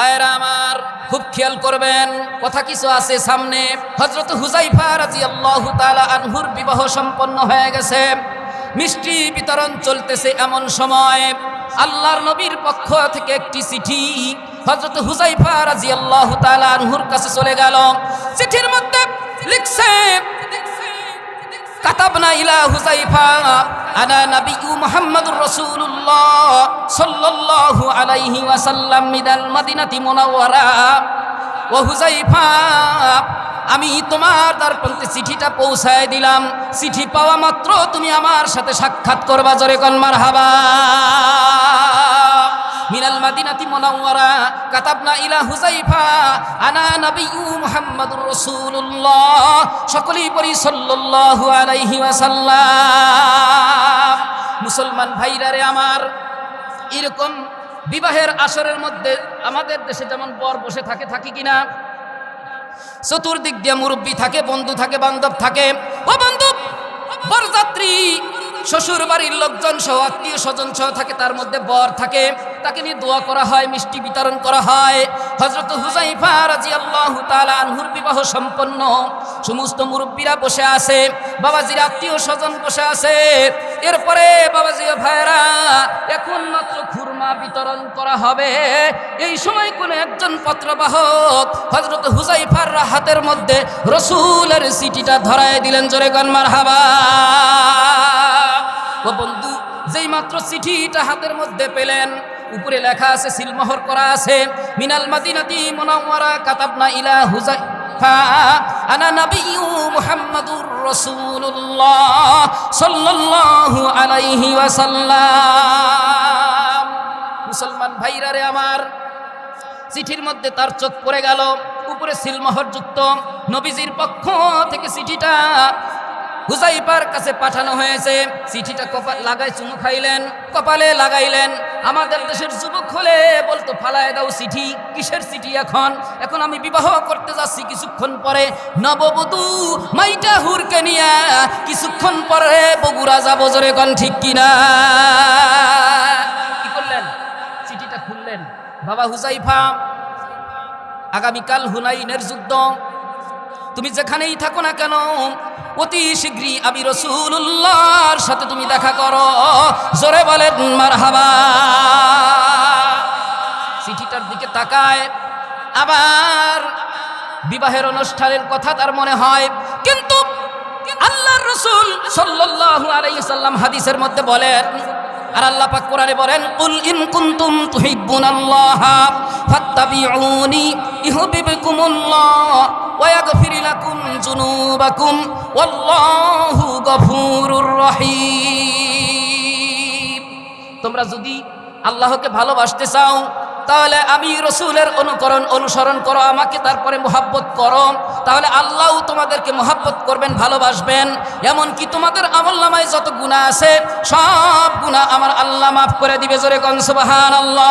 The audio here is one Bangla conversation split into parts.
ভাইরা আমার, খুব খেয়াল করবেন, কথা কিছু আছে সামনে। হজরত হুজাইফা রাজি আল্লাহ আনহুর বিবাহ সম্পন্ন হয়ে গেছে। মিষ্টি বিতরণ চলতেছে এমন সময়। আল্লাহর নবীর পক্ষ থেকে একটি চিঠি হজরত হুজাইফা রাজি আল্লাহ আনহুর কাছে চলে গেল। চিঠির মধ্যে লিখছে ইলা ওয়াসাল্লাম আমি তোমার দ্বারপন্থে চিঠিটা পৌঁছায় দিলাম। চিঠি পাওয়া মাত্র তুমি আমার সাথে সাক্ষাৎ করবা। জোরে কন মারহাবা। মিনাল মাদিনাতি মুনাওয়ারা, কাতাবনা ইলা হুজাইফা আনা নবিয়্যু মুহাম্মাদুর রাসূলুল্লাহ, সকলেই পড়ি সাল্লাল্লাহু আলাইহি ওয়াসাল্লাম। মুসলমান ভাইরা রে আমার, এরকম বিবাহের আসরের মধ্যে আমাদের দেশে যেমন বর বসে থাকে, থাকি কিনা চতুর্দিক দিয়ে মুরব্বী থাকে, বন্ধু থাকে, বান্ধব থাকে। ও বন্ধু, বরযাত্রী শ্বশুর বাড়ির লোকজন সহ, আত্মীয় স্বজন সহ থাকে, তার মধ্যে বর থাকে। তাকে নিয়ে দোয়া করা হয়, মিষ্টি বিতরণ করা হয়। হজরত হুজাইফা রাজি আল্লাহ আনহুর বিবাহ সম্পন্ন। সমস্ত মুরব্বীরা বসে আছে, বাবাজির আত্মীয় স্বজন বসে আছে। এরপরে বাবাজি ভাইরা এখন মাত্র খুরমা বিতরণ করা হবে। এই সময় কোন একজন পত্রবাহক হজরত হুজাইফার হাতের মধ্যে রসুলের সিটিটা ধরায় দিলেন। জোরে গনমার হাবা বন্ধু, যেই মাত্র চিঠিটা হাতের মধ্যে পেলেন, উপরে লেখা আছে, সিলমোহর করা আছে, মিনাল মাদিনাতি মুনাওয়ারা কাতাবনা ইলা হুজাই আনা মুসলমান ভাইরা রে আমার, চিঠির মধ্যে তার চোখ পড়ে গেল, উপরে সিলমোহর যুক্ত, নবীজির পক্ষ থেকে চিঠিটা হুজাইপার কাছে পাঠানো হয়েছে। চিঠিটা কপাল লাগাই চুমু খাইলেন, কপালে লাগাইলেন। আমাদের দেশের যুবক হলে বলতো, ফালায় দাও চিঠি, কিসের চিঠি এখন? এখন আমি বিবাহ করতে যাচ্ছি কিছুক্ষণ পরে। নববধূ মাইটা হুরকে নিয়ে কিছুক্ষণ পরে বগুড়া যাব জোরে কন ঠিক কিনা? কি করলেন? চিঠিটা খুললেন। বাবা হুজাইফা, আগামীকাল হুনাইনের যুদ্ধ। তুমি যেখানেই থাকো না কেন, অতি শীঘ্রই আমি রসুল্লাহর সাথে তুমি দেখা করো। জোরে বলেন, মারহাবা। চিঠিটার দিকে তাকায়। আবার বিবাহের অনুষ্ঠানের কথা তার মনে হয়। কিন্তু আল্লাহর রসুল সাল্লাল্লাহু আলাইহি সাল্লাম হাদিসের মধ্যে বলেন আর আল্লাহ পাক কোরআনে বলেন, কুল ইন কুনতুম তুহিব্বুনাল্লাহ ফাত্তাবিউনি ইউহিব্বুকুমুল্লাহ ওয়া ইয়াগফির লাকুম যুনুবাকুম ওয়াল্লাহু গফুরুর রহিম। তোমরা যদি আল্লাহকে ভালোবাসতে চাও তাহলে আমি রসুলের অনুকরণ অনুসরণ করো, আমাকে তারপরে মোহাব্বত করো। তাহলে আল্লাহও তোমাদেরকে মোহাব্বত করবেন, ভালোবাসবেন। এমনকি তোমাদের আমল নামায় যত গুণা আছে, সব গুণা আমার আল্লাহ মাফ করে দিবে, জোরে কনসবাহান আল্লাহ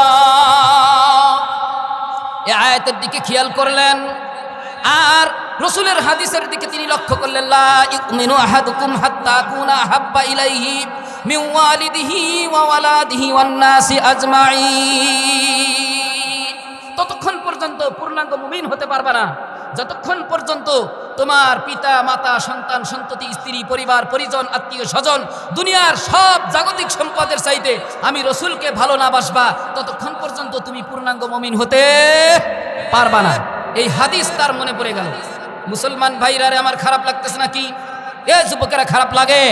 এ আয়াতের দিকে খেয়াল করলেন। আর রসুলের হাদিসের দিকে তিনি লক্ষ্য করলেন ইলাইহি মিন ওয়ালিদিহি ওয়া ওয়ালাদিহি ওয়ান নাসি আজমাইন ততক্ষণ পর্যন্ত পূর্ণাঙ্গ মুমিন হতে পারবে না, যতক্ষণ পর্যন্ত তোমার পিতা, মাতা, সন্তান, সন্ততি, স্ত্রী, পরিবার, পরিজন, আত্মীয়, স্বজন, দুনিয়ার সব জাগতিক সম্পদের চাইতে আমি রসুলকে ভালো না বাসবা, ততক্ষণ পর্যন্ত তুমি পূর্ণাঙ্গ মমিন হতে পারবা না। এই হাদিস তার মনে পড়ে গেল। মুসলমান ভাইরারে আমার খারাপ লাগতেছে নাকি? এ যুবকেরা খারাপ লাগে?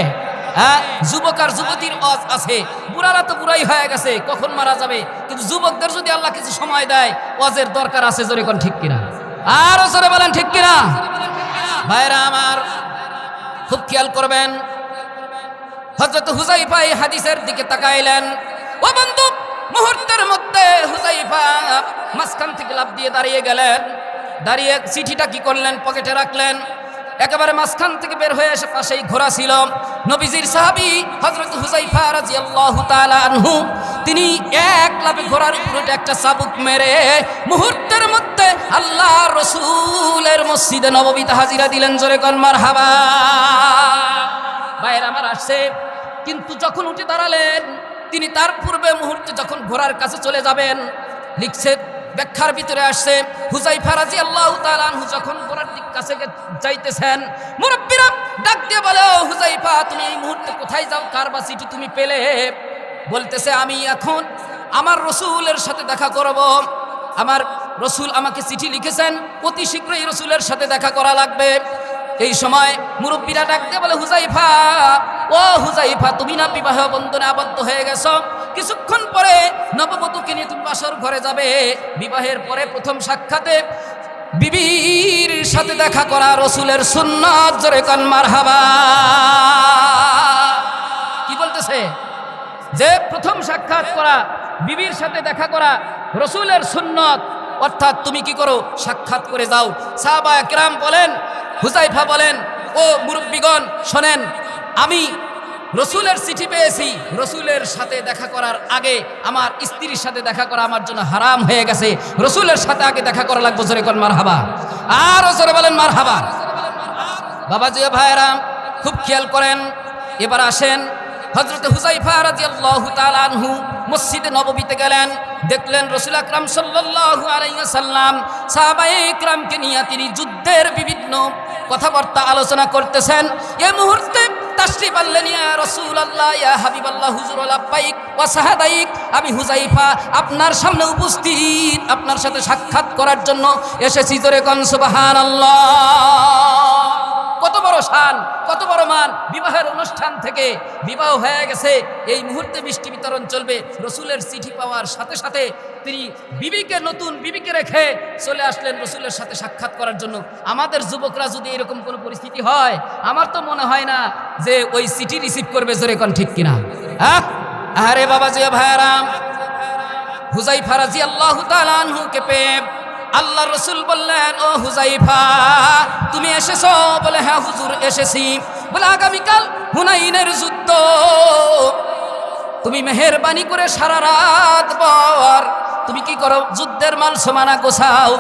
হ্যাঁ যুবক আর যুবতীর অজ আছে। বুড়ারা তো বুড়াই হয়ে গেছে, কখন মারা যাবে? কিন্তু যুবকদের যদি আল্লাহ কিছু সময় দেয় অজের দরকার আছে জোরে কোন ঠিক কিনা? আরও জোরে বলেন ঠিক কিনা? ভাইরা আমার, খুব খেয়াল করবেন। হজরত হুজাইফা এই হাদিসের দিকে তাকাইলেন। ও বন্ধু, মুহূর্তের মধ্যে হুজাইফা মাঝখান থেকে লাভ দিয়ে দাঁড়িয়ে গেলেন। দাঁড়িয়ে চিঠিটা কি করলেন? পকেটে রাখলেন। একেবারে মাঝখান থেকে বের হয়ে এসে পাশেই ঘোরা ছিল। নবীজির সাহাবি হজরত হুজাইফা রাদিয়াল্লাহু তাআলা আনহু, তিনি এক লাভে ঘোড়ার উপরে একটা চাবুক মেরে মুহূর্তের মধ্যে আল্লাহ রসুলের মসজিদে নববীতে হাজিরা দিলেন, জোরে কনমার হাবা বাইরে আমার আসছে। কিন্তু যখন উঠে দাঁড়ালেন, তিনি তার পূর্বে মুহূর্তে যখন ঘোড়ার কাছে চলে যাবেন, লিখছে ব্যাখ্যার ভিতরে আসছে হুজাই ফারাজি আল্লাহ তালানহু যখন ঘোড়ার দিক কাছে যাইতেছেন, মুরব্বীরা ডাক দিয়ে বলে, "ও হুজাইফা তুমি এই মুহূর্তে কোথায় যাও? কার বা চিঠি তুমি পেলে? বলতেছে, আমি এখন আমার রসুলের সাথে দেখা করব। আমার রসুল আমাকে চিঠি লিখেছেন, অতি শীঘ্রই রসুলের সাথে দেখা করা লাগবে। এই সময় মুরব্বীরা ডাকতে বলে হুজাইফা ও হুজাইফা তুমি না বিবাহ বন্ধনে আবদ্ধ হয়ে গেছো? কিছুক্ষণ পরে নববধূকে নিয়ে তুমি বাসর ঘরে যাবে। বিবাহের পরে প্রথম সাক্ষাতে বিবির সাথে দেখা করা রসুলের সুন্নত, জোরে কন মারহাবা। কি বলতেছে? যে প্রথম সাক্ষাৎ করা, বিবির সাথে দেখা করা রসুলের সুন্নত, অর্থাৎ তুমি কি করো? সাক্ষাৎ করে যাও। সাহাবা একরাম বলেন হুজাইফা বলেন, ও মুরব্বীগণ, শোনেন, আমি রসুলের চিঠি পেয়েছি। রসুলের সাথে দেখা করার আগে আমার স্ত্রীর সাথে দেখা করা আমার জন্য হারাম হয়ে গেছে। রসুলের সাথে আগে দেখা করা লাগবো, জোরে কন মার হাবা আর জোরে বলেন মার হাবা বাবাজি ভাইরাম খুব খেয়াল করেন, এবার আসেন। হজরত হুজাইফা তাআলা আনহু মসজিদে নববীতে গেলেন। দেখলেন রসুল আকরাম সাল্লাল্লাহু আলাইহি সাল্লাম সাহাবায়ে ইকরামকে নিয়ে তিনি যুদ্ধের বিভিন্ন কথাবার্তা আলোচনা করতেছেন। এ মুহূর্তে তাশরিফ আনলেন ইয়া রাসূলুল্লাহ, ইয়া হাবিবাল্লাহ, হুজুর লাব্বাইক ওয়া সাহাদাইক, আমি হুজাইফা আপনার সামনে উপস্থিত, আপনার সাথে সাক্ষাৎ করার জন্য এসেছি জোরে কন কত বড় শান কত বড় মান। বিবাহের অনুষ্ঠান থেকে বিবাহ হয়ে গেছে। এই মুহূর্তে মিষ্টি বিতরণ চলবে। রসুলের চিঠি পাওয়ার সাথে সাথে তিনি বিবিকে নতুন বিবিকে রেখে চলে আসলেন রসুলের সাথে সাক্ষাৎ করার জন্য। আমাদের যুবকরা যদি এরকম কোনো পরিস্থিতি হয়, আমার তো মনে হয় না যে ওই চিঠি রিসিভ করবে জোরে কোন ঠিক কিনা। হ্যাঁ? আরে বাবা যে ভাইরাম হুজাই ফারাজি আল্লাহ তালানহুকে পেয়ে আল্লাহ রসুল বললেন, ও হুজাইফা, তুমি এসেছ? বলে হ্যাঁ হুজুর, এসেছি। বলে, আগামীকাল হুনাইনের যুদ্ধ। তুমি মেহেরবানি করে সারা রাত পর তুমি কি করো? যুদ্ধের মাল সমানা গোছাও।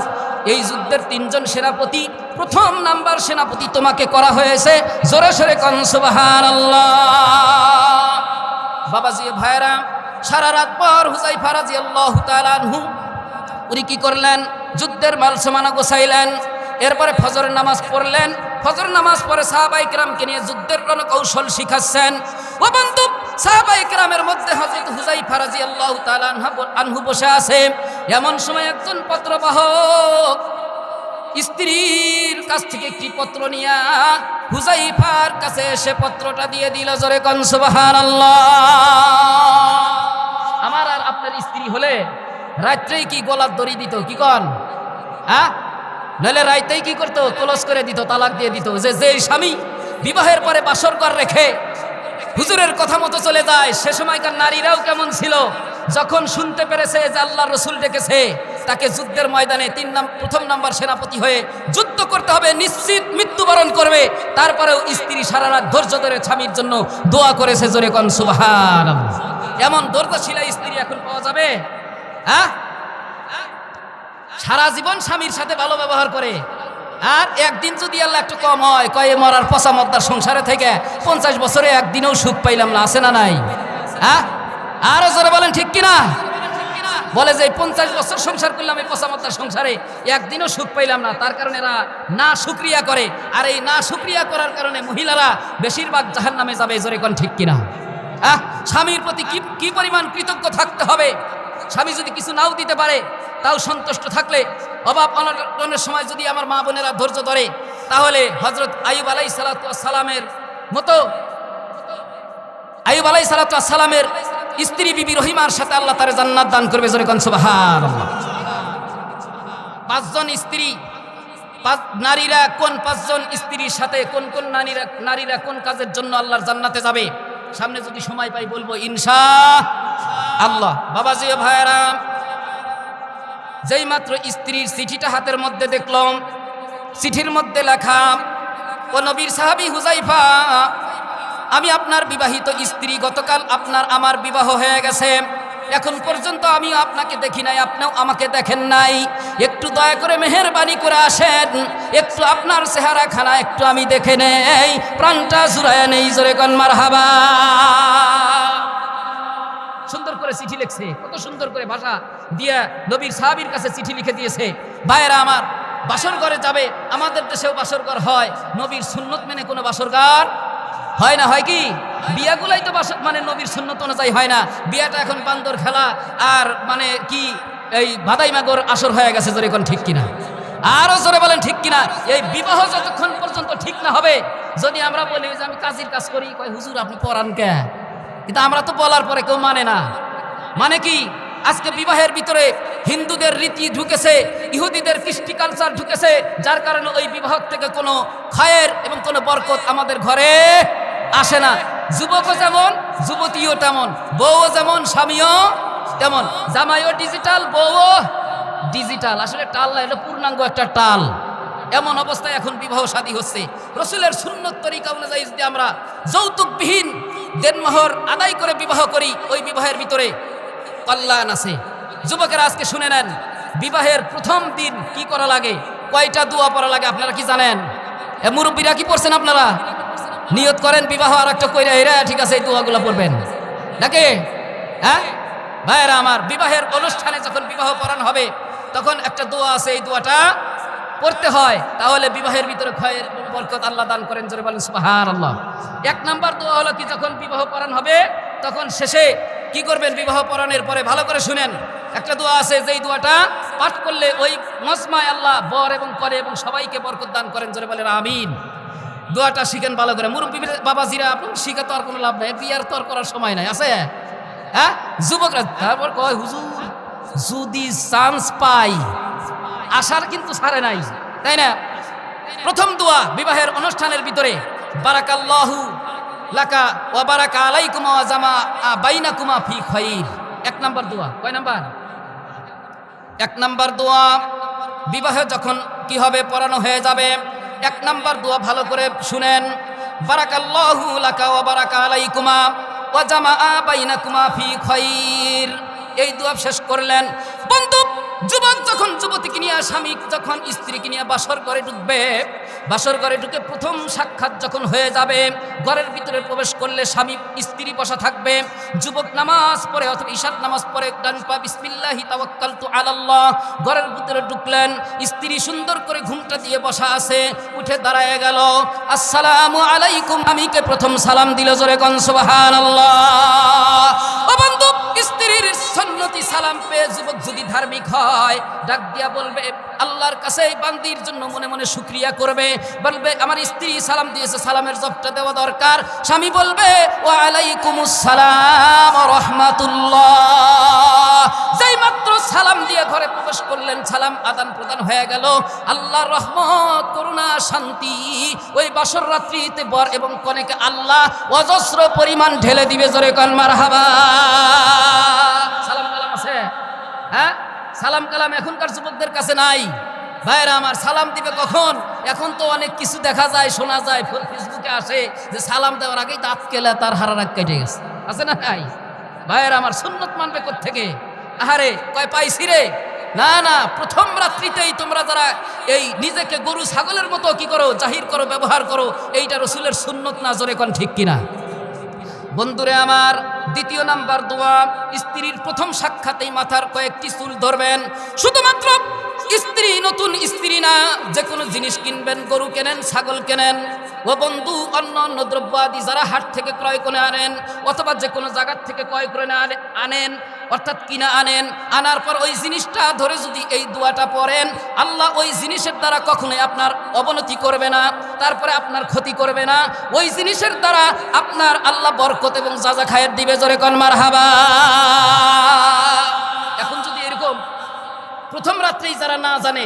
এই যুদ্ধের তিনজন সেনাপতি, প্রথম নাম্বার সেনাপতি তোমাকে করা হয়েছে। জোরে সরে কনসুবাহান বাবাজি ভাইরা সারা রাত পর হুজাই ফারাজি আল্লাহ তালানহু উনি কি করলেন? যুদ্ধের মাল সমানা গোছাইলেন এরপরে ফজরের নামাজ পড়লেন। ফজর নামাজ পরে সাহাবাই কিরামকে নিয়ে যুদ্ধের রণকৌশল শিখাচ্ছেন। ও বন্ধু, সাহাবাই কিরামের মধ্যে হজরত হুজাই ফারাজি আল্লাহ আনহু বসে আছে। এমন সময় একজন পত্রবাহক স্ত্রীর কাছ থেকে একটি পত্র নিয়া হুজাইফার কাছে এসে পত্রটা দিয়ে দিল, জোরে কন সুবহানাল্লাহ। আমার আর আপনার স্ত্রী হলে রাত্রেই কি গলার দড়ি দিত? কি কন? হ্যাঁ? নইলে রাইতেই কি করতো? ক্লোজ করে দিত, তালাক দিয়ে দিত। যে যে স্বামী বিবাহের পরে বাসর ঘর রেখে হুজুরের কথা মতো চলে যায়, সে সময়কার নারীরাও কেমন ছিল? যখন শুনতে পেরেছে যে আল্লাহ রসুল ডেকেছে, তাকে যুদ্ধের ময়দানে তিন নাম, প্রথম নাম্বার সেনাপতি হয়ে যুদ্ধ করতে হবে, নিশ্চিত মৃত্যুবরণ করবে। তারপরেও স্ত্রী সারা রাত ধৈর্য ধরে স্বামীর জন্য দোয়া করেছে জোরে কন সুবহান এমন ধৈর্যশীলা স্ত্রী এখন পাওয়া যাবে? হ্যাঁ? সারা জীবন স্বামীর সাথে ভালো ব্যবহার করে। আর একদিন যদি আল্লাহ একটু কম হয়, কয়ে মরার পচা মদ্দার সংসারে থেকে পঞ্চাশ বছরে একদিনেও সুখ পাইলাম না, আছে না নাই? হ্যাঁ? আরও জোরে বলেন, ঠিক কিনা? বলে যে পঞ্চাশ বছর সংসার করলাম, এই পচা মদ্দার সংসারে একদিনও সুখ পাইলাম না, তার কারণে এরা না সুক্রিয়া করে। আর এই না সুক্রিয়া করার কারণে মহিলারা বেশিরভাগ জাহান নামে যাবে জোরে কোন ঠিক কিনা? হ্যাঁ? স্বামীর প্রতি কি কি পরিমাণ কৃতজ্ঞ থাকতে হবে? স্বামী যদি কিছু নাও দিতে পারে, তাও সন্তুষ্ট থাকলে অভাব অনটনের সময় যদি আমার মা বোনেরা ধৈর্য ধরে, তাহলে হজরত আইব আলাই সালামের মতো আইব আলাই সালামের স্ত্রী বিবি রহিমার সাথে আল্লাহ তার জান্নাত দান করবে পাঁচজন স্ত্রী নারীরা কোন পাঁচজন স্ত্রীর সাথে কোন কোন নারীরা নারীরা কোন কাজের জন্য আল্লাহর জান্নাতে যাবে? সামনে যদি সময় পাই বলব ইনশা আল্লাহ, বাবাজি জিও ভাইরাম যেই মাত্র স্ত্রীর চিঠিটা হাতের মধ্যে দেখলাম, চিঠির মধ্যে লেখা, ও নবীর সাহাবি হুজাইফা আমি আপনার বিবাহিত স্ত্রী, গতকাল আপনার আমার বিবাহ হয়ে গেছে। এখন পর্যন্ত আমি আপনাকে দেখি নাই, আপনিও আমাকে দেখেন নাই। একটু দয়া করে মেহরবানি করে আসেন, একটু আপনার চেহারা খানা একটু আমি দেখে নেই। প্রাণটা জুড়ায় নেই, জোরে কন মার হাবা সুন্দর করে চিঠি লিখছে, কত সুন্দর করে ভাষা দিয়ে নবীর সাহাবীর কাছে চিঠি লিখে দিয়েছে। ভাইয়েরা আমার বাসর ঘরে যাবে, আমাদের দেশেও বাসর ঘর হয়, নবীর সুন্নত মেনে কোনো বাসর ঘর হয় না, হয় কি? বিয়াগুলাই তো বাসর মানে নবীর সুন্নত অনুযায়ী হয় না। বিয়াটা এখন বান্দর খেলা আর মানে কি, এই বাদাই মাগর আসর হয়ে গেছে, জোরে কোন ঠিক কিনা? আরও জোরে বলেন ঠিক কিনা? এই বিবাহ যতক্ষণ পর্যন্ত ঠিক না হবে, যদি আমরা বলি যে আমি কাজের কাজ করি, কয়, হুজুর, আপনি পড়ান কে? কিন্তু আমরা তো বলার পরে কেউ মানে না। মানে কি? আজকে বিবাহের ভিতরে হিন্দুদের রীতি ঢুকেছে, ইহুদিদের কৃষ্টি কালচার ঢুকেছে, যার কারণে ওই বিবাহ থেকে কোনো খায়ের এবং কোনো বরকত আমাদের ঘরে আসে না। যুবকও যেমন, যুবতীও তেমন, বউও যেমন, স্বামীও তেমন। জামাইও ডিজিটাল বউও ডিজিটাল আসলে টাল না, এটা পূর্ণাঙ্গ একটা টাল। এমন অবস্থায় এখন বিবাহ শাদী হচ্ছে। রসুলের সুন্নত তরিকা অনুযায়ী যদি আমরা যৌতুকবিহীন দেনমোহর আদায় করে বিবাহ করি, ওই বিবাহের ভিতরে কল্যাণ আছে। যুবকেরা আজকে শুনে নেন, বিবাহের প্রথম দিন কি করা লাগে, কয়টা দোয়া পড়া লাগে আপনারা কি জানেন? মুরব্বীরা কি পড়ছেন আপনারা? নিয়ত করেন বিবাহ আর একটা কইরা হেরা ঠিক আছে, এই দোয়াগুলো পড়বেন। নাকি? হ্যাঁ? ভাইয়েরা আমার, বিবাহের অনুষ্ঠানে যখন বিবাহ পড়ানো হবে, তখন একটা দোয়া আছে, এই দোয়াটা পড়তে হয়। তাহলে বিবাহের ভিতরে ক্ষয়ের বরকত আল্লাহ দান করেন, জোরে বলেন সুবাহান আল্লাহ এক নাম্বার দোয়া হলো কি, যখন বিবাহ পড়ান হবে তখন শেষে কি করবেন? বিবাহ পড়ানোর পরে ভালো করে শুনেন। একটা দোয়া আছে, যেই দোয়াটা পাঠ করলে ওই মসমায় আল্লাহ বর এবং করে এবং সবাইকে বরকত দান করেন, জোরে বলেন, আমিন। দোয়াটা শিখেন ভালো করে। মুরব্বী বাবাজিরা, আপনি শিখে তো আর কোনো লাভ নাই বিয়ার তো আর করার সময় নাই, আছে? হ্যাঁ? যুবকরা, তারপর কয়, হুজুর, যদি চান্স পাই আশার কিন্তু ছাড়ে নাই। তাই না? প্রথম দোয়া বিবাহের অনুষ্ঠানের ভিতরে, বারাকাল্লাহু লাকা ওয়া বারাকা আলাইকুমা ওয়া জামা বাইনাকুমা ফি খাইর এক নাম্বার দোয়া। কয় নাম্বার? এক নাম্বার দোয়া বিবাহে যখন কি হবে, পড়ানো হয়ে যাবে, এক নাম্বার দোয়া ভালো করে শুনেন। বারাকাল্লাহু লাকা ওয়া বারাকা আলাইকুমা ওয়া জামা বাইনাকুমা ফি খাইর এই দোয়া শেষ করলেন। বন্ধু, যুবক যখন যুবতীকে নিয়ে, স্বামী যখন স্ত্রীকে নিয়ে বাসর ঘরে ঢুকবে, বাসর ঘরে ঢুকে প্রথম সাক্ষাৎ যখন হয়ে যাবে, ঘরের ভিতরে প্রবেশ করলে স্বামী স্ত্রী বসা থাকবে। যুবক নামাজ পড়ে অথবা ঈশাত নামাজ পড়ে, ডান পা বিসমিল্লাহি তাওয়াক্কালতু আলাল্লাহ, ঘরের ভিতরে ঢুকলেন। স্ত্রী সুন্দর করে ঘুমটা দিয়ে বসা আছে, উঠে দাঁড়ায় গেল। আসসালামু আলাইকুম আমিকে প্রথম সালাম দিল জোরে কন, সুবহানাল্লাহ। ও বন্ধু স্ত্রীর সন্নতি সালাম পেয়ে যুবক যদি ধার্মিক হয় ডাক দিয়া বলবে আল্লাহর কাছে এই বান্দির জন্য মনে মনে শুক্রিয়া করবে, বলবে, আমার স্ত্রী সালাম দিয়েছে, সালামের জবটা দেওয়া দরকার। স্বামী বলবে ও আলাইকুমুস সালাম রহমাতুল্লাহ। যেই মাত্র সালাম দিয়ে ঘরে প্রবেশ করলেন, সালাম আদান প্রদান হয়ে গেল। আল্লাহর রহমত, করুণা, শান্তি ওই বাসর রাত্রিতে বর এবং কনেকে আল্লাহ অজস্র পরিমাণ ঢেলে দিবে, জোরে কন, মারহাবা। সালাম কালাম আছে? হ্যাঁ? সালাম কালাম এখনকার যুবকদের কাছে নাই। ভাইরা আমার সালাম দিবে কখন? এখন তো অনেক কিছু দেখা যায়, শোনা যায় ফেসবুকে আসে যে সালাম দেওয়ার আগেই দাঁত কেলে, তার হারারাগ কেটে গেছে। আছে না নাই? ভাইয়ের, আমার সুন্নত মানবে থেকে আহারে, কয় পাইছি রে? না না, প্রথম রাত্রিতেই তোমরা যারা এই নিজেকে গরু ছাগলের মতো কি করো, জাহির করো, ব্যবহার করো, এইটা রসুলের সুন্নত না, জোরে কোন ঠিক কিনা? বন্ধুরে আমার দ্বিতীয় নাম্বার দোয়া, স্ত্রীর প্রথম সাক্ষাতেই মাথার কয়েকটি চুল ধরবেন। শুধুমাত্র স্ত্রী, নতুন স্ত্রী না যে কোনো জিনিস কিনবেন, গরু কেনেন, ছাগল কেনেন, ও বন্ধু অন্য অন্য দ্রব্য আদি যারা হাট থেকে ক্রয় করে আনেন, অথবা যে কোনো জায়গার থেকে ক্রয় করে আনেন, অর্থাৎ কিনা আনেন, আনার পর ওই জিনিসটা ধরে যদি এই দোয়াটা পড়েন, আল্লাহ ওই জিনিসের দ্বারা কখনোই আপনার অবনতি করবে না, তারপরে আপনার ক্ষতি করবে না। ওই জিনিসের দ্বারা আপনার আল্লাহ বরকত এবং যাজা খায়ের দিবে জোরে কনমার হাবা এখন যদি এরকম প্রথম রাত্রেই যারা না জানে,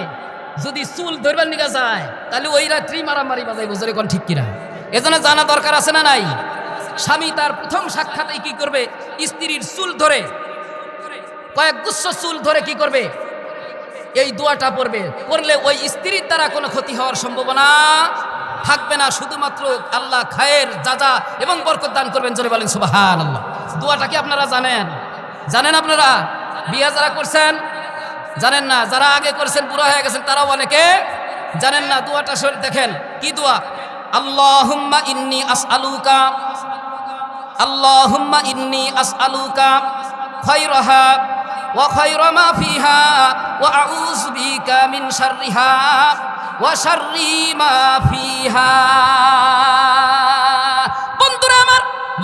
যদি চুল ধরবার নিকা যায়, তাহলে ওই রাত্রি মারামারি বাজাইব, জোরে কোন, ঠিক কিনা? এজন্য জানা দরকার আছে না নাই? স্বামী তার প্রথম সাক্ষাতেই কি করবে? স্ত্রীর চুল ধরে, কয়েক গুচ্ছ চুল ধরে কি করবে? এই দোয়াটা পড়বে। পড়লে ওই স্ত্রীর দ্বারা কোনো ক্ষতি হওয়ার সম্ভাবনা থাকবে না। শুধুমাত্র আল্লাহ খায়ের যাজা এবং বরকত দান করবেন, জোরে বলেন সুবাহান আল্লাহ দোয়াটা কি আপনারা জানেন? জানেন আপনারা? বিয়া যারা করছেন, জানেন না? যারা আগে করছেন পুরো হয়ে গেছেন, তারাও অনেকে জানেন না? দোয়াটা শরীর দেখেন, কি দোয়া? আল্লাহুম্মা ইন্নি আস আসআলুকা, আল্লাহুম্মা ইন্নি আসআলুকা খায়রাহা ওয়া খায়রা মা ফিহা ওয়া আউযু বিকা মিন শাররিহা ওয়া শাররি মা ফিহা।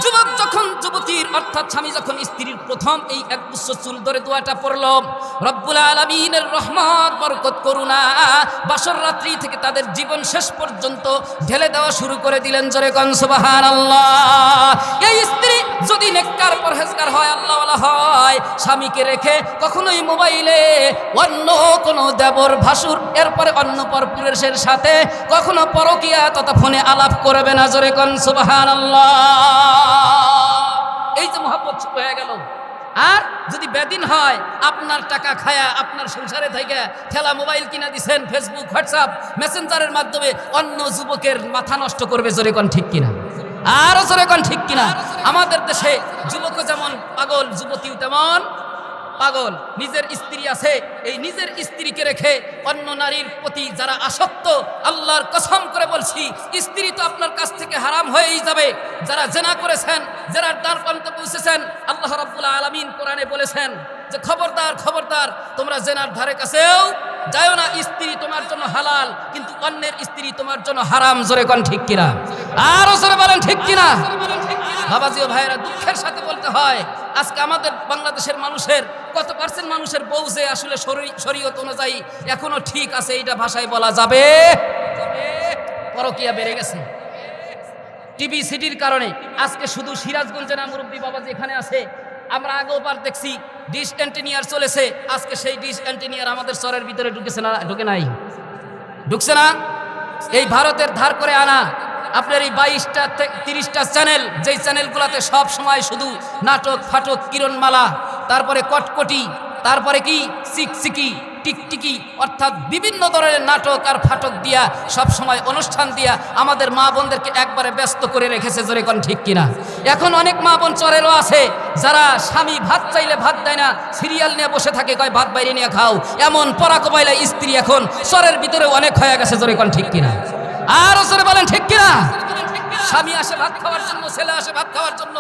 যুবক যখন যুবতীর অর্থাৎ স্বামী যখন স্ত্রীর প্রথম এই এক চুল ধরে দোয়াটা পড়ল রব্বুল আলমিনের রহমত, বরকত, করুণা বাসর রাত্রি থেকে তাদের জীবন শেষ পর্যন্ত ঢেলে দেওয়া শুরু করে দিলেন জোরে কনসবাহান আল্লাহ এই স্ত্রী যদি নেককার পরহেজগার হয়, আল্লাহওয়ালা হয়, স্বামীকে রেখে কখনোই মোবাইলে অন্য কোনো দেবর ভাসুর, এরপরে অন্য পরপুরেশের সাথে কখনো পরকিয়া তথা ফোনে আলাপ করবে না, জোরে কনসবাহান আল্লাহ এই যে শুরু হয়ে গেল। আর যদি বেদিন হয়, আপনার টাকা খায়া আপনার সংসারে থেকে ঠেলা মোবাইল কিনা দিছেন ফেসবুক হোয়াটসঅ্যাপ মেসেঞ্জারের মাধ্যমে অন্য যুবকের মাথা নষ্ট করবে, জোরে কোন ঠিক কিনা? আরও জোরে কোন ঠিক কিনা? আমাদের দেশে যুবকও যেমন পাগল, যুবতীও তেমন পাগল, নিজের স্ত্রী আছে, এই নিজের স্ত্রীকে রেখে অন্য নারীর প্রতি যারা আসক্ত, আল্লাহর কসম করে বলছি, স্ত্রী তো আপনার কাছ থেকে হারাম হয়েই যাবে। যারা জেনা করেছেন, যারা দ্বার পর্যন্ত পৌঁছেছেন, আল্লাহ রাব্বুল আলামিন কোরআনে বলেছেন যে, খবরদার খবরদার, তোমরা জেনার ধারে কাছেও যাও না, স্ত্রী তোমার জন্য হালাল, কিন্তু অন্যের স্ত্রী তোমার জন্য হারাম। জোরে কোন ঠিক কিনা? আরও জোরে বলেন ঠিক কিনা? বাবাজি ও ভাইয়েরা, দুঃখের সাথে বলতে হয় আজকে আমাদের বাংলাদেশের মানুষের, কত পার্সেন্ট মানুষের বউ যে আসলে শরী- শরীয়ত অনুযায়ী এখনও ঠিক আছে, এইটা ভাষায় বলা যাবে? পরকিয়া বেড়ে গেছে। টিভি সিটির কারণে আজকে শুধু সিরাজগঞ্জে না, মুরব্বী বাবাজি এখানে আছে, আমরা আগেও বার দেখছি ডিশ অ্যান্টিনিয়ার চলেছে, আজকে সেই ডিশ অ্যান্টিনিয়ার আমাদের চরের ভিতরে ঢুকেছে না, ঢুকে নাই। ঢুকছে না? এই ভারতের ধার করে আনা। আপনার এই বাইশটা তিরিশটা চ্যানেল, যেই চ্যানেলগুলোতে সব সময় শুধু নাটক, ফাটক, কিরণমালা, তারপরে কটকটি, তারপরে কি চিকচিকি টিকটিকি, অর্থাৎ বিভিন্ন ধরনের নাটক আর ফাটক দিয়া, সব সময় অনুষ্ঠান দিয়া, আমাদের মা বোনদেরকে একবারে ব্যস্ত করে রেখেছে, জোরে কোন ঠিক কিনা? এখন অনেক মা বোন চরেরও আছে, যারা স্বামী ভাত চাইলে ভাত দেয় না, সিরিয়াল নিয়ে বসে থাকে, কয়, ভাত বাইরে নিয়ে খাও। এমন পরাকবাইলা স্ত্রী এখন চরের ভিতরে অনেক হয়ে গেছে, জোরে কোন ঠিক কিনা? আরও জোরে বলেন ঠিক কিনা? স্বামী আসে ভাত খাওয়ার জন্য ছেলে আসে ভাত খাওয়ার জন্য।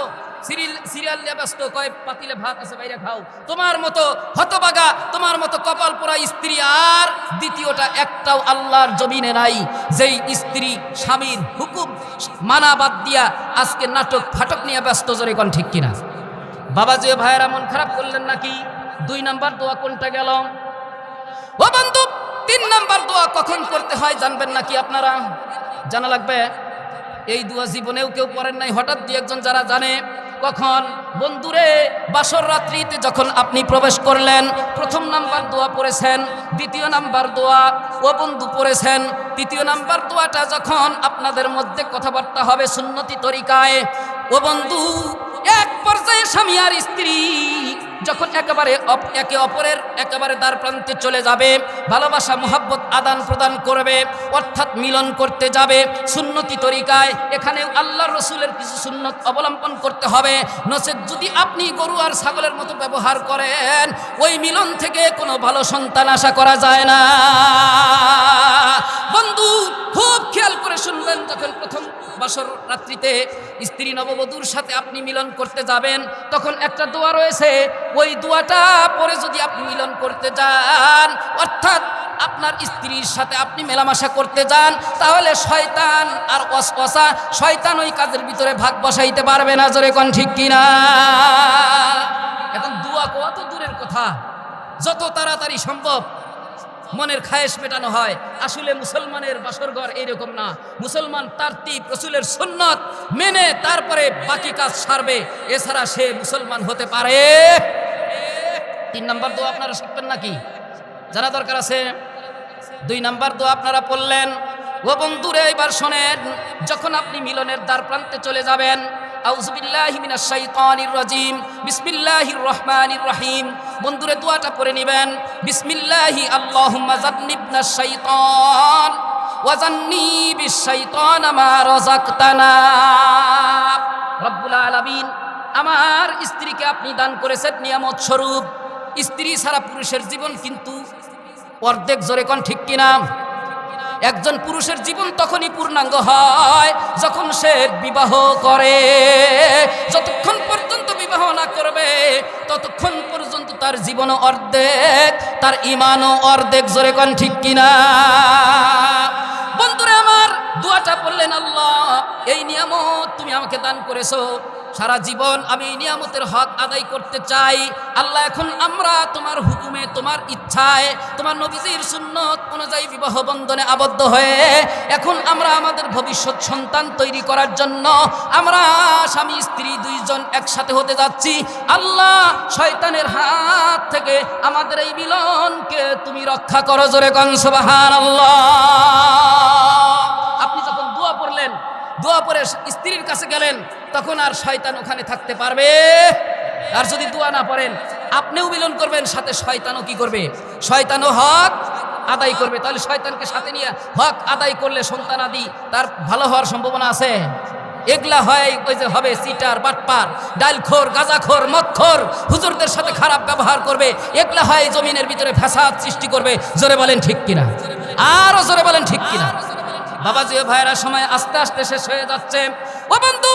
সিরিয়াল সিরিয়াল নিয়ে ব্যস্ত কয় পাতিলে ভাত আছে বাইরে খাও। তোমার মতো হতবাগা তোমার মতো কপাল পোড়া স্ত্রী আর দ্বিতীয়টা একটাও আল্লাহর জমিনে নাই। যেই স্ত্রী স্বামীর হুকুম মানা বাদ দিয়া আজকে নাটক ফাটক নিয়ে ব্যস্ত জোরে কোন ঠিক কিনা? বাবাজি ও ভাইয়েরা মন খারাপ করলেন নাকি? দুই নাম্বার দোয়া কোনটা গেল? ও বন্ধু তিন নাম্বার দোয়া কখন করতে হয় জানবেন নাকি আপনারা? জানা লাগবে? এই দোয়া জীবনেও কেউ পড়েন নাই। হঠাৎ দু একজন যারা জানে, কখন? বন্ধুরে, বাসর রাত্রিতে যখন আপনি প্রবেশ করলেন, প্রথম নাম্বার দোয়া পড়েছেন, দ্বিতীয় নাম্বার দোয়া, ও বন্ধু পড়েছেন, তৃতীয় নাম্বার দোয়াটা যখন আপনাদের মধ্যে কথাবার্তা হবে সুন্নতি তরিকায়, ও বন্ধু, এক পর্যায়ে স্বামী আর স্ত্রী যখন একেবারে একে অপরের একেবারে দ্বার প্রান্তে চলে যাবে, ভালোবাসা, মোহাব্বত আদান প্রদান করবে, অর্থাৎ মিলন করতে যাবে, সুন্নতি তরিকায় এখানে আল্লাহ রসুলের কিছু সুন্নত অবলম্বন করতে হবে। নচেত যদি আপনি গরু আর ছাগলের মতো ব্যবহার করেন, ওই মিলন থেকে কোনো ভালো সন্তান আশা করা যায় না। বন্ধু, খুব খেয়াল করে শুনবেন, যখন প্রথম বছর রাত্রিতে স্ত্রী নববধূর সাথে আপনি মিলন করতে যাবেন, তখন একটা দোয়া রয়েছে ওই দোয়াটা পরে যদি আপনি মিলন করতে যান, অর্থাৎ আপনার স্ত্রীর সাথে আপনি মেলামেশা করতে যান, তাহলে শয়তান আর অসপসা শয়তান ওই কাজের ভিতরে ভাগ বসাইতে পারবে না, জোরে কোন ঠিক কিনা? এখন দোয়া কত দূরের কথা, যত তাড়াতাড়ি সম্ভব। মনের খায়েশ মেটানো হয়। আসলে মুসলমানের বাসরঘর এইরকম না। মুসলমান তার তীব রসুলের সুন্নত মেনে তারপরে বাকি কাজ সারবে। এছাড়া সে মুসলমান হতে পারে। তিন নাম্বার দোয়া আপনারা শিখবেন নাকি? জানা দরকার আছে, দুই নাম্বার দোয়া আপনারা পড়লেন। ও বন্ধুরে, এবার শোনেন, যখন আপনি মিলনের দ্বার প্রান্তে চলে যাবেন আউজুবিল্লাহি মিনাশ শাইতানির রাজিম। বিসমিল্লাহির রহমানির রহিম। বন্ধুরে, দোয়াটা পড়ে নেবেন। বিসমিল্লাহি আল্লাহুম্মা জান্নিবনাশ শাইতান। ওয়া জান্নিবিশ শাইতান মা রাযাকতানা। রব্বুল আলামিন, আমার স্ত্রীকে আপনি দান করেছেন নিয়ামত স্বরূপ। স্ত্রী ছাড়া পুরুষের জীবন কিন্তু অর্ধেক জোরে কোন ঠিক কিনা? একজন পুরুষের জীবন তখনই পূর্ণাঙ্গ হয় যখন সে বিবাহ করে। যতক্ষণ পর্যন্ত বিবাহ না করবে, ততক্ষণ পর্যন্ত তার জীবনও অর্ধেক, তার ইমানও অর্ধেক। জোরে কন ঠিক কিনা? বন্ধুরা আমার, দুয়াটা পড়লেন আল্লাহ, এই নিয়ামত তুমি আমাকে দান করেছ। সারা জীবন আমি নিয়ামতের হক আদায় করতে চাই। আল্লাহ, এখন আমরা তোমার হুকুমে, তোমার ইচ্ছায়, তোমার নবীজির সুন্নত অনুযায়ী বিবাহ বন্ধনে আবদ্ধ হয়ে এখন আমরা আমাদের ভবিষ্যৎ সন্তান তৈরি করার জন্য আমরা স্বামী, স্ত্রী দুইজন একসাথে হতে যাচ্ছি। আল্লাহ, শয়তানের হাত থেকে আমাদের এই মিলনকে তুমি রক্ষা করো জোরে কনসবাহান আল্লাহ দোয়া পরে স্ত্রীর কাছে গেলেন, তখন আর শয়তান ওখানে থাকতে পারবে। আর যদি দোয়া না পড়েন, আপনিও মিলন করবেন, সাথে শয়তানও কি করবে? শয়তানও হক আদায় করবে। তাহলে শয়তানকে সাথে নিয়ে হক আদায় করলে সন্তান আদি তার ভালো হওয়ার সম্ভাবনা আছে। এগুলা হয়, ওই যে হবে সিটার বাটপার, ডালখোর, গাজাখোর, মদখোর, হুজুরদের সাথে খারাপ ব্যবহার করবে। এগুলা হয় জমিনের ভিতরে ফ্যাসাদ সৃষ্টি করবে। জোরে বলেন ঠিক কিনা? আরও জোরে বলেন ঠিক কিনা? বাবাজি ও ভাইয়েরা, সময় আস্তে আস্তে শেষ হয়ে যাচ্ছে। ও বন্ধু,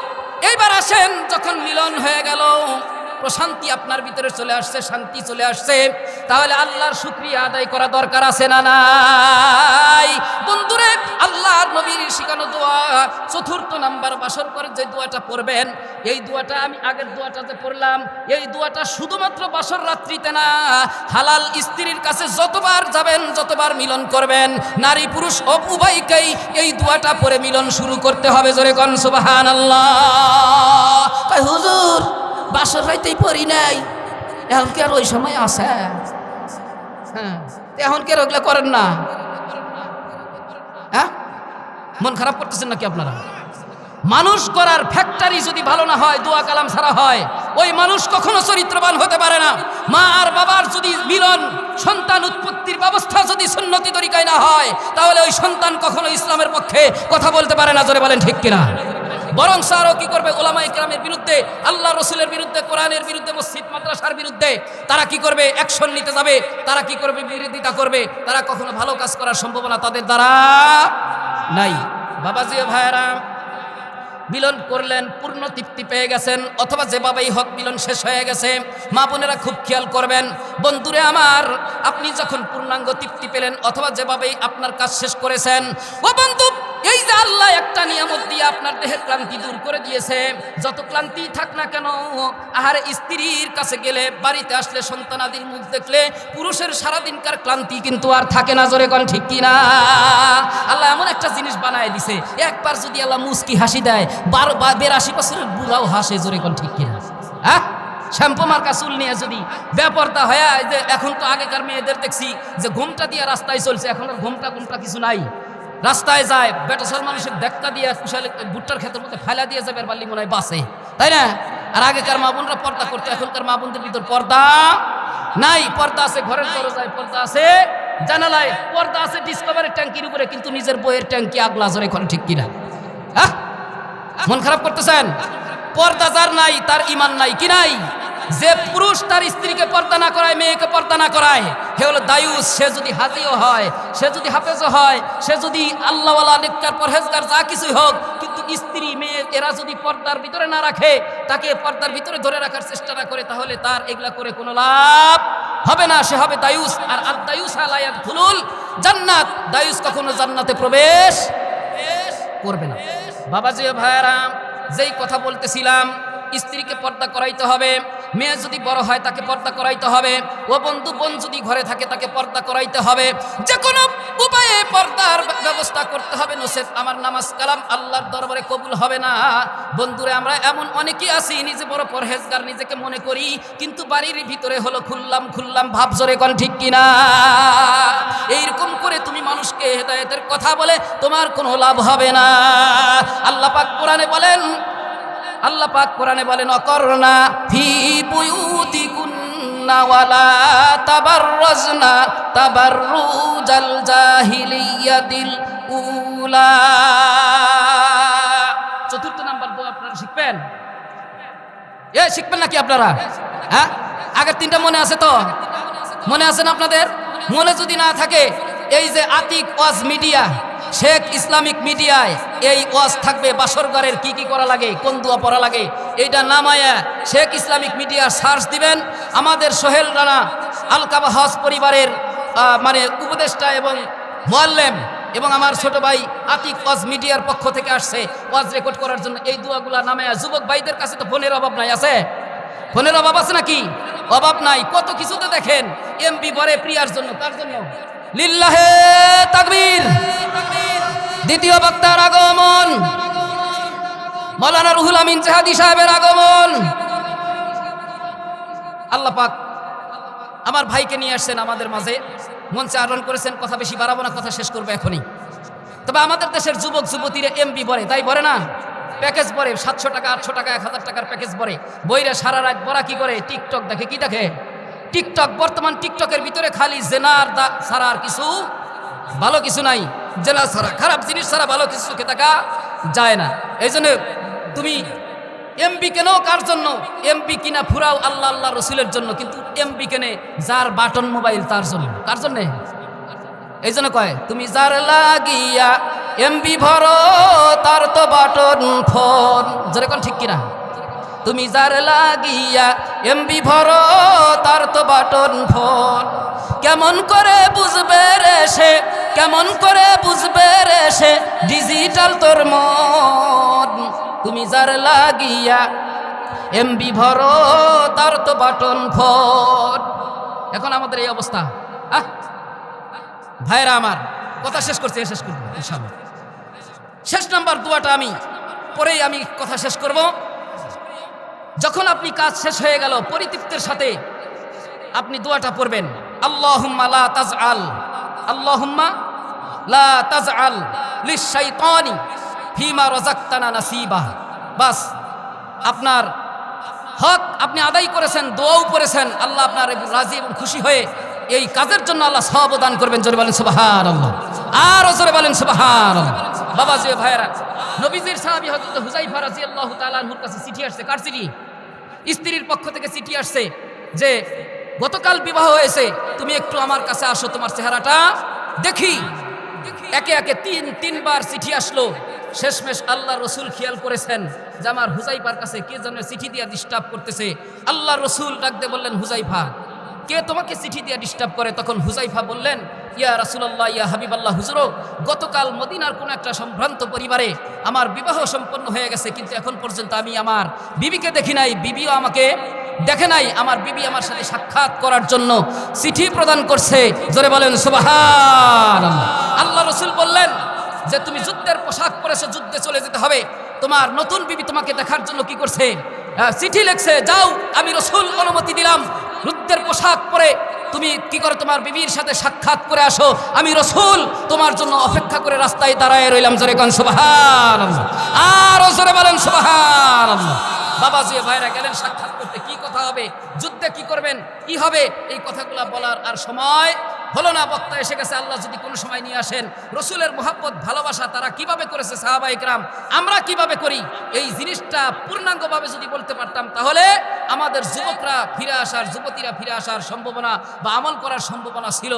এইবার আসেন যখন মিলন হয়ে গেল। প্রশান্তি আপনার ভিতরে চলে আসছে, শান্তি চলে আসছে। তাহলে আল্লাহর শুক্রিয়া আদায় করা দরকার আছে না নাই? বন্ধুরে, আল্লাহর নবীর শিখানো দোয়া, চতুর্থ নাম্বার বাসর করে যে দোয়াটা পড়বেন, এই দোয়াটা আমি আগের দোয়াটা যে পড়লাম। এই দোয়াটা শুধুমাত্র বাসর রাত্রিতে না, হালাল স্ত্রীর কাছে যতবার যাবেন, যতবার মিলন করবেন, নারী পুরুষ উভয়কেই এই দোয়াটা পরে মিলন শুরু করতে হবে। জোরে কন সুবাহান আল্লাহ হুজুর বাসর হইতেই পড়ি নাই। এখন কি আর ওই সময় আছে? হ্যাঁ এখন কে ওগুলা করেন না? হ্যাঁ? মন খারাপ করতেছেন নাকি আপনারা? মানুষ করার ফ্যাক্টরি যদি ভালো না হয়, দোয়া কালাম ছাড়া হয়, ওই মানুষ কখনো চরিত্রবান হতে পারে না। মা আর বাবার যদি মিলন, সন্তান উৎপত্তির ব্যবস্থা যদি সুন্নতি তরিকায় না হয়, তাহলে ওই সন্তান কখনো ইসলামের পক্ষে কথা বলতে পারে না, জোরে বলেন ঠিক কিনা? বরং আরও কি করবে ওলামা ইকরামের বিরুদ্ধে আল্লাহ রসুলের বিরুদ্ধে, কোরআনের বিরুদ্ধে, মসজিদ, মাদ্রাসার বিরুদ্ধে, তারা কি করবে? অ্যাকশন নিতে যাবে। তারা কি করবে? বিরোধিতা করবে। তারা কখনো ভালো কাজ করার সম্ভাবনা তাদের দ্বারা নাই। বাবাজি ও ভাইয়েরা মিলন করলেন, পূর্ণ তৃপ্তি পেয়ে গেছেন, অথবা যেভাবেই হক মিলন শেষ হয়ে গেছে। মা বোনেরা খুব খেয়াল করবেন, বন্ধুরে আমার, আপনি যখন পূর্ণাঙ্গ তৃপ্তি পেলেন, অথবা যেভাবেই আপনার কাজ শেষ করেছেন, ও বন্ধু এই যে আল্লাহ একটা নিয়ামত দিয়ে আপনার দেহের ক্লান্তি দূর করে দিয়েছে, যত ক্লান্তি থাক না কেন, আহারে স্ত্রীর কাছে গেলে, বাড়িতে আসলে সন্তানাদির মুখ দেখলে, পুরুষের সারাদিনকার ক্লান্তি কিন্তু আর থাকে না, জোরে কন ঠিক কিনা? আল্লাহ এমন একটা জিনিস বানায় দিছে, একবার যদি আল্লাহ মুস্কি হাসি দেয় বারো বা বেরাশি বছরের বুড়াও হাসে, জোরে কন ঠিক কিনা? হ্যাঁ? শ্যাম্পু মার্কা চুল নিয়ে যদি ব্যাপারটা হয় যে এখন তো আগেকার মেয়েদের দেখছি, যে ঘুমটা দিয়ে রাস্তায় চলছে, এখন আর ঘুমটা ঘুমটা কিছু নাই। রাস্তায় যায় বেটসল মানুষের দেখা দিয়ে কুশালে ভুট্টার ক্ষেত্রের মধ্যে ফেলা দিয়ে যাবে, বাল্লি মনে হয় বাসে। তাই না? আর আগেকার মা বোনরা পর্দা করতো, এখনকার মা বোনদের ভিতর পর্দা নাই। পর্দা আছে, ঘরের দরজায় পর্দা আছে, জানালায় পর্দা আছে ডিসকভারের ট্যাঙ্কির উপরে, কিন্তু নিজের বইয়ের ট্যাঙ্কি আগলা জোরে করে ঠিক কিনা? হ্যাঁ? মন খারাপ করতেছেন? পর্দা যার নাই, তার ইমান নাই, কি নাই? যে পুরুষ তার স্ত্রীকে পর্দা না করায়, মেয়েকে পর্দা না করায়, হে হলো দায়ুস সে যদি হাজিও হয়, সে যদি হাফেজও হয়, সে যদি আল্লাহওয়ালা নিকার পরহেজগার, যা কিছুই হোক, কিন্তু স্ত্রী, মেয়ে, এরা যদি পর্দার ভিতরে না রাখে, তাকে পর্দার ভিতরে ধরে রাখার চেষ্টা না করে, তাহলে তার এগুলা করে কোনো লাভ হবে না। সে হবে দায়ুস আর আর দায়ুস আলায়াত ফুলুল জান্নাত। দায়ুস কখনো জান্নাতে প্রবেশ করবে না। বাবাজি ভাইয়ারাম, যেই কথা বলতেছিলাম স্ত্রীকে পর্দা করাইতে হবে, মেয়ে যদি বড় হয় তাকে পর্দা করাইতে হবে, ও বন্ধু বোন যদি ঘরে থাকে তাকে পর্দা করাইতে হবে। যে কোনো উপায়ে পর্দার ব্যবস্থা করতে হবে নসেদ আমার নামাজ কালাম আল্লাহর দরবারে কবুল হবে না। বন্ধুরে, আমরা এমন অনেকেই আছি, নিজে বড় পরহেজগার, নিজেকে মনে করি, কিন্তু বাড়ির ভিতরে হলো খুললাম খুললাম, ভাব জোরে কোন ঠিক কিনা? এইরকম করে তুমি মানুষকে হেদায়েতের কথা বলে, তোমার কোনো লাভ হবে না। আল্লাহ পাক কোরআনে বলেন আল্লাহ পাক কোরআনে বলেন অকর্ণা ফি বুয়ুতি কুন্না ওয়ালা তাবাররাজনা তাবাররুজাল জাহিলিয়াতিল উলা। চতুর্থ নাম্বার দোয়া আপনারা শিখবেন? এ, শিখবেন নাকি আপনারা? হ্যাঁ? আগের তিনটা মনে আছে তো? মনে আছে না আপনাদের? মনে যদি না থাকে, এই যে আতিক ওয়াজ মিডিয়া শেখ ইসলামিক মিডিয়ায় এই ওয়াজ থাকবে বাসরগড়ের কি কি করা লাগে, কোন দোয়া পড়া লাগে এইটা নামায়া শেখ ইসলামিক মিডিয়া সার্চ দিবেন। আমাদের সোহেল রানা, আলকাবা হজ পরিবারের মানে উপদেষ্টা এবং মোয়াল্লেম এবং আমার ছোট ভাই আতিক ওয়াজ মিডিয়ার পক্ষ থেকে আসছে ওয়াজ রেকর্ড করার জন্য। এই দোয়াগুলা নামে যুবক ভাইদের কাছে তো ফোনের অভাব নাই, আছে? ফোনের অভাব আছে নাকি? অভাব নাই। কত কিছুতে দেখেন, এমপি বরে প্রিয়ার জন্য, কার জন্য? লিল্লাহে তাকবীর। দ্বিতীয় বক্তার আগমন। মৌলানা রুহুল আমিন জাহাদি সাহেবের আগমন। আল্লাহ পাক আমার ভাইকে নিয়ে আসছেন আমাদের মাঝে। মঞ্চে আরোহণ করেছেন, কথা বেশি বাড়াবো না, কথা শেষ করব এখনই। তবে আমাদের দেশের যুবক, যুবতীরা এমবি বলে, তাই বলে না? প্যাকেজ বলে, সাতশো টাকা, আটশো টাকা, এক হাজার টাকার প্যাকেজ পরে বইরা সারা রাত বড়া কি করে? টিকটক দেখে, কি দেখে? টিকটক, বর্তমান টিকটকের ভিতরে খালি জেনার দা ছাড়া আর কিছু ভালো কিছু নাই। জেনা ছাড়া, খারাপ জিনিস ছাড়া ভালো কিছু চোখে যায় না। এই তুমি এমবি কেন, কার জন্য? এমবি কিনা ফুরাও আল্লাহ আল্লাহ রসুলের জন্য, কিন্তু এমবি কেনে যার বাটন মোবাইল তার জন্য। কার জন্যে? এই জন্য কয়, তুমি যার লাগিয়া এমবি ভরো, তার তো বাটন ফোন। জোরে কোন ঠিক কিনা? তুমি যার লাগিয়া এমবি ভরো, তার তো বাটন ফোন। কেমন করে বুঝবে রে সে, কেমন করে বুঝবে রে সে ডিজিটাল তোর মন। তুমি যার লাগিয়া এমবি ভরো, তার তো বাটন ফোন। এখন আমাদের এই অবস্থা। আহ! ভাইরা আমার, কথা শেষ করছি শেষ করব শেষ নাম্বার দোয়াটা আমি, পরেই আমি কথা শেষ করব। যখন আপনি কাজ শেষ হয়ে গেল, পরিতৃপ্তের সাথে আপনি দোয়াটা পড়বেন। আল্লাহুম্মা লা তাজআল, আল্লাহুম্মা লা তাজ আল লিশাইতানি ফিমা রজাক্তানা নাসিবা। বাস, আপনার হক আপনি আদায় করেছেন, দোয়াও করেছেন আল্লাহ আপনার রাজি এবং খুশি হয়ে এই কাজের জন্য আল্লাহ সবদান করবেন। জোরে বলেন সুবাহান আল্লাহ আর জোরে বলেন সুবাহান বাবা যে ভাইয়েরা, নবীজির সাহাবি হজরত হুজাইফা রাজি আল্লাহ তালাহুর কাছে চিঠি আসছে। কার চিঠি? স্ত্রীর পক্ষ থেকে চিঠি আসছে যে, গতকাল বিবাহ হয়েছে, তুমি একটু আমার কাছে আসো, তোমার চেহারাটা দেখি। একে একে তিন, তিনবার চিঠি আসলো। শেষমেশ আল্লাহ রসুল খেয়াল করেছেন যে, আমার হুজাইফার কাছে কে যেন চিঠি দিয়া ডিস্টার্ব করতেছে। আল্লাহ রসুল ডাকতে বললেন হুজাইফা কে তোমাকে চিঠি দিয়া ডিস্টার্ব করে? তখন হুজাইফা বললেন, ইয়া রাসুলাল্লাহ, ইয়া হাবিবাল্লাহ হুজুরো গতকাল মদিনার কোন একটা সম্ভ্রান্ত পরিবারে আমার বিবাহ সম্পন্ন হয়ে গেছে, কিন্তু এখন পর্যন্ত আমি আমার বিবিকে দেখি নাই, বিবিও আমাকে দেখে নাই, আমার বিবি আমার সাথে সাক্ষাৎ করার জন্য চিঠি প্রদান করছে। জোরে বলেন সুবাহান আল্লাহ রসুল বললেন যে, তুমি যুদ্ধের পোশাক পরেছো, যুদ্ধে চলে যেতে হবে। তোমার নতুন বিবি তোমাকে দেখার জন্য কি করছে? চিঠি লেখছে, যাও, আমি রসুল অনুমতি দিলাম। রুদ্রের পোশাক পরে তুমি কি করে তোমার বিবির সাথে সাক্ষাৎ করে আসো? আমি রসুল, তোমার জন্য অপেক্ষা করে রাস্তায় দাঁড়ায় রইলাম। জোরে কন সুবাহান আর জোরে বলেন সুবাহান বাবা যে ভাইরা গেলেন সাক্ষাৎ করতে। কথা হবে, যুদ্ধে কি করবেন, কি হবে, এই কথাগুলো বলার আর সময় হলো না। বক্তা এসে গেছে, আল্লাহ যদি কোনো সময় নিয়ে আসেন, রসুলের মোহাব্বত, ভালোবাসা তারা কীভাবে করেছে সাহাবা ইকরাম, আমরা কীভাবে করি, এই জিনিসটা পূর্ণাঙ্গভাবে যদি বলতে পারতাম, তাহলে আমাদের যুবকরা ফিরে আসার, যুবতীরা ফিরে আসার সম্ভাবনা বা আমল করার সম্ভাবনা ছিল।